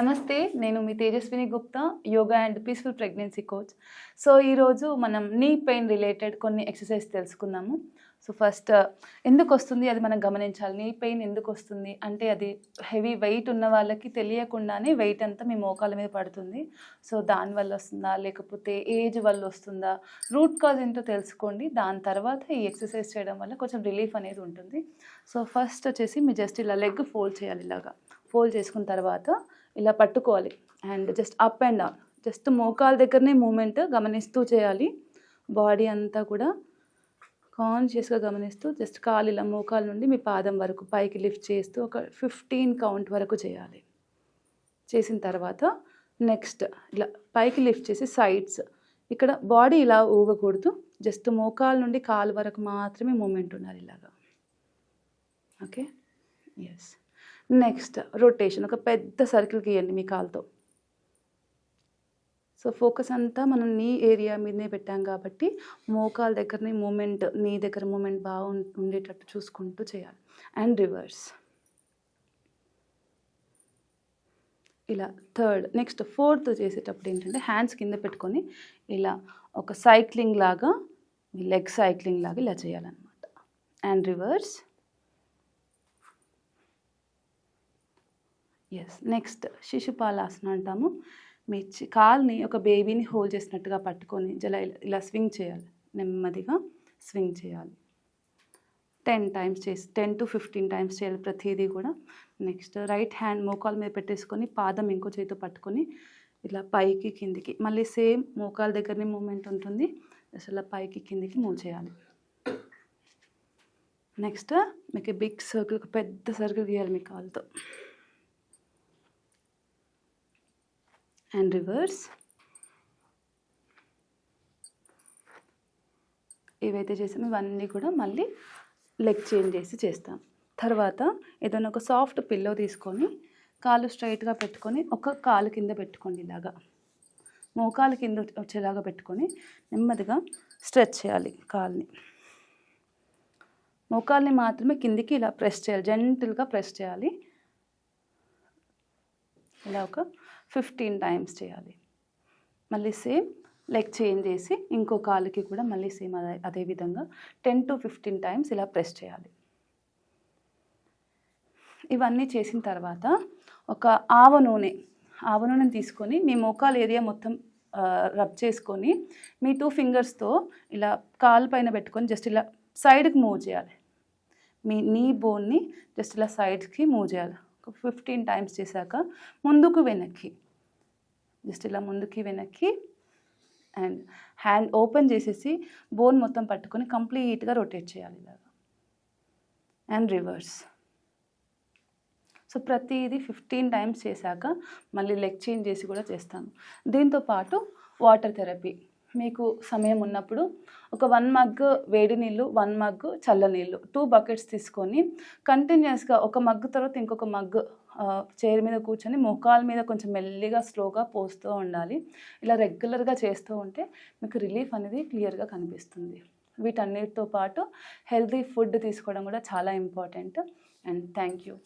నమస్తే నేను మీ Tejaswini Gupta yoga and peaceful pregnancy coach. So ఈరోజు మనం నీ పెయిన్ రిలేటెడ్ కొన్ని ఎక్సర్సైజ్ తెలుసుకుందాము. సో ఫస్ట్ ఎందుకు వస్తుంది అది మనం గమనించాలి. నీ పెయిన్ ఎందుకు వస్తుంది? అంటే అది హెవీ వెయిట్ ఉన్న వాళ్ళకి తెలియకుండానే వెయిట్ అంతా మీ మోకాల మీద పడుతుంది. సో దానివల్ల వస్తుందా? లేకపోతే ఏజ్ వల్ల వస్తుందా? రూట్ కాజ్ ఏంటో తెలుసుకోండి. దాని తర్వాత ఈ ఎక్సర్సైజ్ చేయడం వల్ల కొంచెం రిలీఫ్ అనేది ఉంటుంది. సో ఫస్ట్ వచ్చేసి మీ జస్ట్ ఇలా లెగ్ ఫోల్డ్ చేయాలి ఇలాగా. ఫోల్డ్ చేసుకున్న తర్వాత ఇలా పట్టుకోవాలి. And just up and down just మోకాల దగ్గరనే మూమెంట్ గమనిస్తూ చేయాలి. బాడీ అంతా కూడా కాన్షియస్గా గమనిస్తూ జస్ట్ కాలు ఇలా మోకాల నుండి మీ పాదం వరకు పైకి లిఫ్ట్ చేస్తూ ఒక ఫిఫ్టీన్ కౌంట్ వరకు చేయాలి. చేసిన తర్వాత నెక్స్ట్ ఇలా పైకి లిఫ్ట్ చేసి సైడ్స్ ఇక్కడ బాడీ ఇలా ఊగకూడదు. జస్ట్ మోకాల నుండి కాలు వరకు మాత్రమే మూమెంట్ ఉండాలి ఇలాగా. ఓకే ఎస్ నెక్స్ట్ రొటేషన్ ఒక పెద్ద సర్కిల్ గీయండి మీ కాలుతో. సో ఫోకస్ అంతా మనం నీ ఏరియా మీదనే పెట్టాం కాబట్టి మోకాల దగ్గరనే మూమెంట్ నీ దగ్గర మూమెంట్ బాగా ఉండేటట్టు చూసుకుంటూ చేయాలి. అండ్ రివర్స్ ఇలా థర్డ్ నెక్స్ట్ ఫోర్త్ చేసేటప్పుడు ఏంటంటే హ్యాండ్స్ కింద పెట్టుకొని ఇలా ఒక సైక్లింగ్ లాగా లెగ్ సైక్లింగ్ లాగా ఇలా చేయాలన్నమాట. అండ్ రివర్స్ ఎస్ నెక్స్ట్ శిశుపాలాసన అంటాము. మీ కాల్ని ఒక బేబీని హోల్డ్ చేసినట్టుగా పట్టుకొని జలా ఇలా స్వింగ్ చేయాలి. నెమ్మదిగా స్వింగ్ చేయాలి. టెన్ టైమ్స్ చేసి టెన్ టు ఫిఫ్టీన్ టైమ్స్ చేయాలి ప్రతిదీ కూడా. నెక్స్ట్ రైట్ హ్యాండ్ మోకాల మీద పెట్టేసుకొని పాదం ఇంకో చేతితో పట్టుకొని ఇలా పైకి కిందికి మళ్ళీ సేమ్ మోకాల దగ్గరనే మూమెంట్ ఉంటుంది. అసలు పైకి కిందికి మూవ్ చేయాలి. నెక్స్ట్ మీకు బిగ్ సర్కిల్ ఒక పెద్ద సర్కిల్ గీయాలి మీ కాలుతో. And reverse. ఏవైతే చేసామో ఇవన్నీ కూడా మళ్ళీ లెగ్ చేంజ్ చేసి చేస్తాం. తర్వాత ఏదైనా ఒక సాఫ్ట్ పిల్లో తీసుకొని కాలు స్ట్రైట్గా పెట్టుకొని ఒక కాలు కింద పెట్టుకోండి ఇలాగా. మోకాలు కింద వచ్చేలాగా పెట్టుకొని నెమ్మదిగా స్ట్రెచ్ చేయాలి కాల్ని. మోకాల్ని మాత్రమే కిందికి ఇలా ప్రెస్ చేయాలి. జెంటిల్గా ప్రెస్ చేయాలి. ఇలా ఒక ఫిఫ్టీన్ టైమ్స్ చేయాలి. మళ్ళీ సేమ్ లెగ్ చేంజ్ చేసి ఇంకో కాలుకి కూడా మళ్ళీ సేమ్ అదే అదే విధంగా టెన్ టు ఫిఫ్టీన్ టైమ్స్ ఇలా ప్రెస్ చేయాలి. ఇవన్నీ చేసిన తర్వాత ఒక ఆవ నూనె ఆవ నూనెని తీసుకొని మీ మోకాలు ఏరియా మొత్తం రబ్ చేసుకొని మీ టూ ఫింగర్స్తో ఇలా కాలు పైన పెట్టుకొని జస్ట్ ఇలా సైడ్కి మూవ్ చేయాలి. మీ నీ బోన్ని జస్ట్ ఇలా సైడ్కి మూవ్ చేయాలి. ఒక ఫిఫ్టీన్ టైమ్స్ చేశాక ముందుకు వెనక్కి. జస్ట్ ఇలా ముందుకి వెనక్కి అండ్ హ్యాండ్ ఓపెన్ చేసేసి బోన్ మొత్తం పట్టుకొని కంప్లీట్గా రొటేట్ చేయాలి ఇలాగా. అండ్ రివర్స్ సో ప్రతిదీ ఫిఫ్టీన్ టైమ్స్ చేశాక మళ్ళీ లెగ్ చేంజ్ చేసి కూడా చేస్తాను. దీంతో పాటు వాటర్ థెరపీ మీకు సమయం ఉన్నప్పుడు ఒక వన్ మగ్ వేడి నీళ్ళు వన్ మగ్ చల్ల నీళ్ళు టూ బకెట్స్ తీసుకొని కంటిన్యూస్గా ఒక మగ్గు తర్వాత ఇంకొక మగ్గు చైర్ మీద కూర్చొని ముఖాల మీద కొంచెం మెల్లిగా స్లోగా పోస్తూ ఉండాలి. ఇలా రెగ్యులర్గా చేస్తూ ఉంటే మీకు రిలీఫ్ అనేది క్లియర్గా కనిపిస్తుంది. వీటన్నిటితో పాటు హెల్తీ ఫుడ్ తీసుకోవడం కూడా చాలా ఇంపార్టెంట్ అండ్ థ్యాంక్ యూ